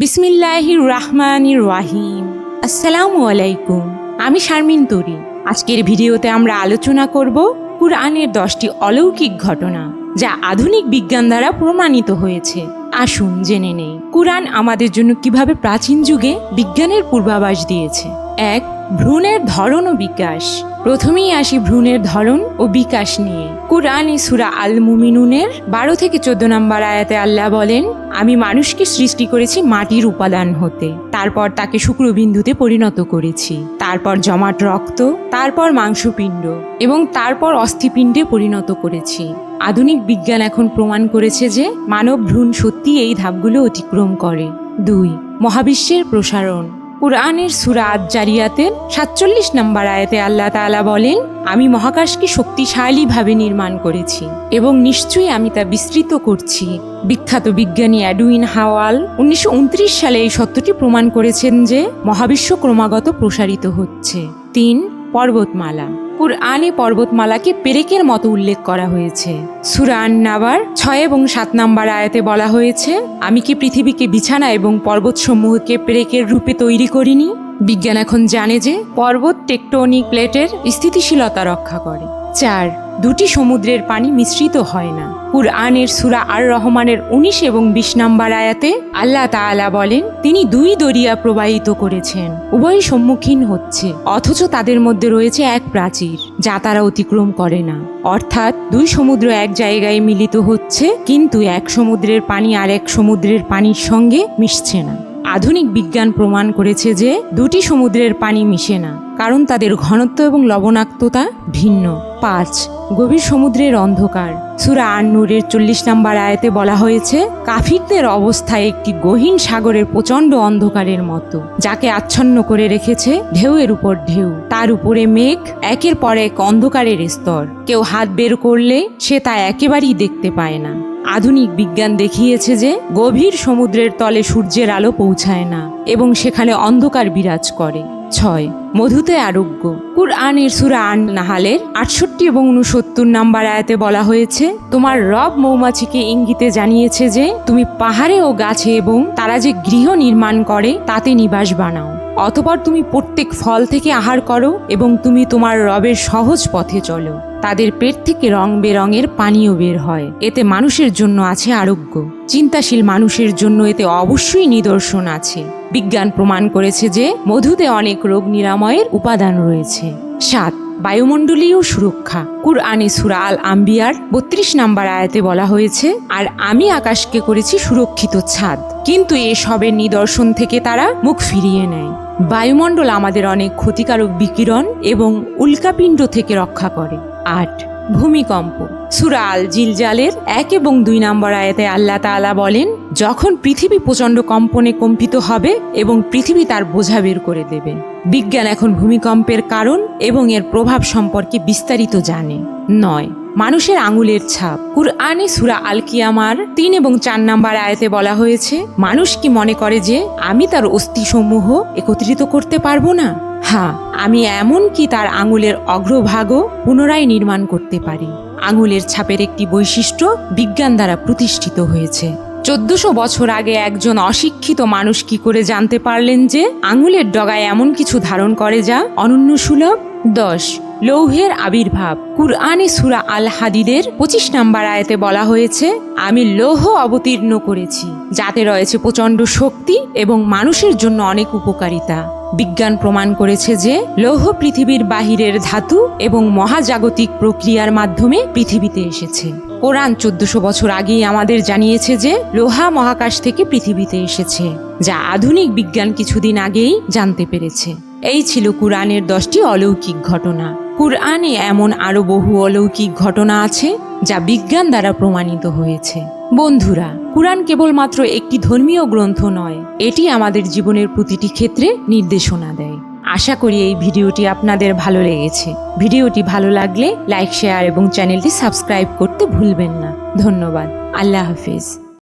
বিসমিল্লাহির রাহমানির রাহিম। আসসালামু আলাইকুম। আমি শারমিন তরি। আজকের ভিডিওতে আমরা আলোচনা করব কুরআনের দশটি অলৌকিক ঘটনা, যা আধুনিক বিজ্ঞান দ্বারা প্রমাণিত হয়েছে। আসুন, জেনে নেই। কুরআন আমাদের জন্য কীভাবে প্রাচীন যুগে বিজ্ঞানের পূর্বাভাস দিয়েছে? এক, ভ্রূণের ধরন ও বিকাশ। প্রথমেই আসি ভ্রূণের ধরন ও বিকাশ নিয়ে। কুরআনে সুরা আল মুমিনুনের বারো থেকে চোদ্দ নম্বর আয়াতে আল্লাহ বলেন, আমি মানুষকে সৃষ্টি করেছি মাটির উপাদান হতে। তারপর তাকে শুক্রবিন্দুতে পরিণত করেছি। তারপর জমাট রক্ত, তারপর মাংসপিণ্ড এবং তারপর অস্থিপিণ্ডে পরিণত করেছি। আধুনিক বিজ্ঞান এখন প্রমাণ করেছে যে মানব ভ্রূণ সত্যি এই ধাপগুলো অতিক্রম করে। দুই, মহাবিশ্বের প্রসারণ। কুরআনের সুরা আদ জারিয়াতের সাতচল্লিশ নম্বর আয়াতে আল্লাহ তাআলা বলেন, আমি মহাকাশকে শক্তিশালীভাবে নির্মাণ করেছি এবং নিশ্চয়ই আমি তা বিস্তৃত করছি। বিখ্যাত বিজ্ঞানী অ্যাডুইন হাওয়াল উনিশশো উনত্রিশ সালে এই সত্যটি প্রমাণ করেছেন যে মহাবিশ্ব ক্রমাগত প্রসারিত হচ্ছে। তিন, পর্বতমালা। কুরআনে পর্বতমালাকে পেরেকের মতো উল্লেখ করা হয়েছে। সুরান নাবার ছয় এবং সাত নাম্বার আয়াতে বলা হয়েছে, আমি কি পৃথিবীকে বিছানা এবং পর্বতসমূহকে পেরেকের রূপে তৈরি করিনি? বিজ্ঞান এখন জানে যে পর্বত টেকটোনিক প্লেটের স্থিতিশীলতা রক্ষা করে। চার দুটি সমুদ্রের পানি মিশ্রিত হয় না। কুরআনের সুরা আর রহমানের উনিশ এবং বিশ নাম্বার আয়াতে আল্লাহ তাআলা বলেন, তিনি দুই দরিয়া প্রবাহিত করেছেন উভয় সম্মুখীন হচ্ছে, অথচ তাদের মধ্যে রয়েছে এক প্রাচীর, যা তারা অতিক্রম করে না। অর্থাৎ, দুই সমুদ্র এক জায়গায় মিলিত হচ্ছে, কিন্তু এক সমুদ্রের পানি আর এক সমুদ্রের পানির সঙ্গে মিশছে না। আধুনিক বিজ্ঞান প্রমাণ করেছে যে দুটি সমুদ্রের পানি মিশে না, কারণ তাদের ঘনত্ব এবং লবণাক্ততা ভিন্ন। পাঁচ, গভীর সমুদ্রের অন্ধকার। সুরা আর নূরের চল্লিশ নম্বর আয়তে বলা হয়েছে, কাফিরদের অবস্থায় একটি গহীন সাগরের প্রচণ্ড অন্ধকারের মতো, যাকে আচ্ছন্ন করে রেখেছে ঢেউয়ের উপর ঢেউ। তার উপরে মেঘ, একের পর এক অন্ধকারের স্তর। কেউ হাত বের করলে সে তা একেবারেই দেখতে পায় না। আধুনিক বিজ্ঞান দেখিয়েছে যে গভীর সমুদ্রের তলে সূর্যের আলো পৌঁছায় না, এবং সেখানে অন্ধকার বিরাজ করে। ছয়, মধুতে আরোগ্য। কুরআনের সুরা আন নাহালের আটষট্টি এবং উনসত্তর নাম্বার আয়াতে বলা হয়েছে, তোমার রব মৌমাছিকে ইঙ্গিতে জানিয়েছে যে, তুমি পাহাড়ে ও গাছে এবং তারা যে গৃহ নির্মাণ করে, তাতে নিবাস বানাও। অতপর তুমি প্রত্যেক ফল থেকে আহার করো এবং তুমি তোমার রবের সহজ পথে চলো। তাদের পেট থেকে রং বেরঙের পানীয় বের হয়। এতে মানুষের জন্য আছে আরোগ্য। চিন্তাশীল মানুষের জন্য এতে অবশ্যই নিদর্শন আছে। বিজ্ঞান প্রমাণ করেছে যে মধুতে অনেক রোগ নিরাময়ের উপাদান রয়েছে। সাত, বায়ুমণ্ডলীয় সুরক্ষা। কুরআনে সুরা আল আম্বিয়ার বত্রিশ নাম্বার আয়াতে বলা হয়েছে, আর আমি আকাশকে করেছি সুরক্ষিত ছাদ। কিন্তু এসবের নিদর্শন থেকে তারা মুখ ফিরিয়ে নেয়। বায়ুমণ্ডল আমাদের অনেক ক্ষতিকারক বিকিরণ এবং উল্কাপিণ্ড থেকে রক্ষা করে। আট, ভূমিকম্প। সুরা আল জিলজালের এক এবং দুই নম্বর আয়াতে আল্লাহ তাআলা বলেন, যখন পৃথিবী প্রচণ্ড কম্পনে কম্পিত হবে এবং পৃথিবী তার বোঝা বের করে দেবে। বিজ্ঞান এখন ভূমিকম্পের কারণ এবং এর প্রভাব সম্পর্কে বিস্তারিত জানে। নয় মানুষের আঙুলের ছাপ। কুরআনে সুরা আল কিয়ামার তিন এবং চার নাম্বার আয়াতে বলা হয়েছে, মানুষ কি মনে করে যে আমি তার অস্থিসমূহ একত্রিত করতে পারব না? হ্যাঁ আমি এমন কি তার আঙুলের অগ্রভাগও পুনরায় নির্মাণ করতে পারি। আঙুলের ছাপের একটি বৈশিষ্ট্য বিজ্ঞান দ্বারা প্রতিষ্ঠিত হয়েছে। চোদ্দশো বছর আগে একজন অশিক্ষিত মানুষ কি করে জানতে পারলেন যে আঙুলের ডগায় এমন কিছু ধারণ করে যা অনন্য সুলভ? দশ। লৌহের আবির্ভাব। কুরআনে সুরা আল হাদিদের পঁচিশ নাম্বার আয়াতে বলা হয়েছে, আমি লৌহ অবতীর্ণ করেছি, যাতে রয়েছে প্রচণ্ড শক্তি এবং মানুষের জন্য অনেক উপকারিতা। বিজ্ঞান প্রমাণ করেছে যে, লৌহ পৃথিবীর বাহিরের ধাতু এবং মহাজাগতিক প্রক্রিয়ার মাধ্যমে পৃথিবীতে এসেছে। কোরআন চোদ্দশো বছর আগেই আমাদের জানিয়েছে যে, লোহা মহাকাশ থেকে পৃথিবীতে এসেছে, যা আধুনিক বিজ্ঞান কিছুদিন আগেই জানতে পেরেছে। এই ছিল কুরআনের দশটি অলৌকিক ঘটনা। কুরআনে এমন আরও বহু অলৌকিক ঘটনা আছে যা বিজ্ঞান দ্বারা প্রমাণিত হয়েছে। বন্ধুরা, কুরআন কেবলমাত্র একটি ধর্মীয় গ্রন্থ নয়, এটি আমাদের জীবনের প্রতিটি ক্ষেত্রে নির্দেশনা দেয়। আশা করি এই ভিডিওটি আপনাদের ভালো লেগেছে। ভিডিওটি ভালো লাগলে লাইক, শেয়ার এবং চ্যানেলটি সাবস্ক্রাইব করতে ভুলবেন না। ধন্যবাদ। আল্লাহ হাফিজ।